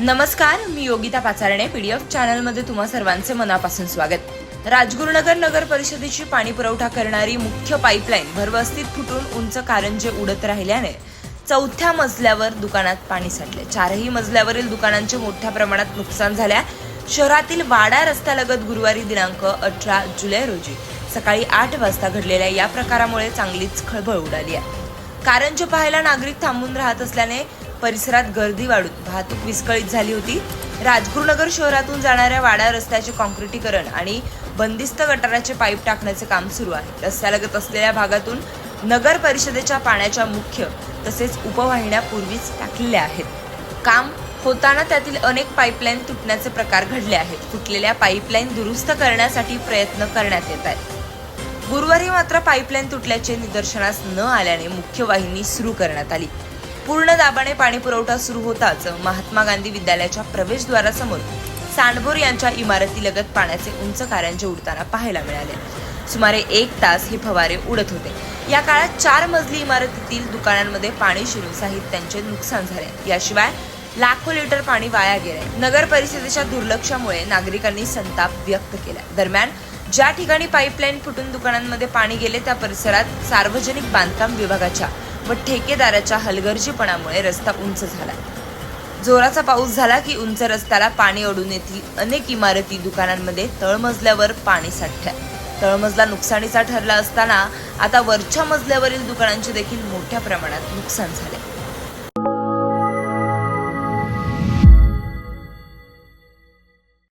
नमस्कार मी योगिता पाचारणे पीडीएफ चॅनलमध्ये तुम्हा सर्वांचे मनापासून स्वागत. राजगुरुनगर नगर परिषदेची पाणी पुरवठा करणारी मुख्य पाईपलाईन भरवस्तीत फुटून उंच कारंजे उडत राहिल्याने चौथ्या मजल्यावर दुकानात पाणी साठले. चारही मजल्यावरील दुकानांचे मोठ्या प्रमाणात नुकसान झाल्या. शहरातील वाडा रस्त्यालगत गुरुवारी दिनांक अठरा जुलै रोजी सकाळी आठ वाजता घडलेल्या या प्रकारामुळे चांगलीच खळबळ उडाली आहे. कारंजे पाहायला नागरिक थांबून राहत असल्याने परिसरात गर्दी वाढून वाहतूक विस्कळीत झाली होती. राजगुरुनगर शहरातून जाणाऱ्या वाडा रस्त्याचे कॉन्क्रिटीकरण आणि बंदिस्त गटाराचे पाईप टाकण्याचे काम सुरू आहे. रस्त्यालगत असलेल्या भागातून नगर परिषदेच्या पाण्याच्या मुख्य तसेच उपवाहिन्या पूर्वीच टाकलेल्या आहेत. काम होताना त्यातील अनेक पाईपलाईन तुटण्याचे प्रकार घडले आहेत. तुटलेल्या पाईपलाईन दुरुस्त करण्यासाठी प्रयत्न करण्यात येत आहेत. गुरुवारी मात्र पाईपलाईन तुटल्याचे निदर्शनास न आल्याने मुख्य वाहिनी सुरू करण्यात आली. पूर्ण दाबाने पाणी पुरवठा सुरू होताच महात्मा गांधी विद्यालयाच्या प्रवेशद्वारासमोर सांडभोर यांच्या इमारतीलगत पाण्याचे उंच कारंजे उडताना पाहायला मिळाले. सुमारे एक तास हे फवारे उडत होते. या काळात चार मजली इमारतीतील दुकानांमध्ये पाणी शिरून साहित्यांचे नुकसान झाले. याशिवाय लाखो लिटर पाणी वाया गेले. नगर परिषदेच्या दुर्लक्षामुळे नागरिकांनी संताप व्यक्त केला. दरम्यान ज्या ठिकाणी पाईपलाईन फुटून दुकानांमध्ये पाणी गेले त्या परिसरात सार्वजनिक बांधकाम विभागाच्या व ठेकेदाराच्या हलगर्जीपणामुळे रस्ता उंच झाला. जोराचा पाऊस झाला की उंच रस्त्याला पाणी अडून येथील अनेक इमारती दुकानांमध्ये तळमजल्यावर पाणी साठल्या तळमजला नुकसानीचा ठरला असताना आता वरच्या मजल्यावरील दुकानांचे देखील मोठ्या प्रमाणात नुकसान झाले.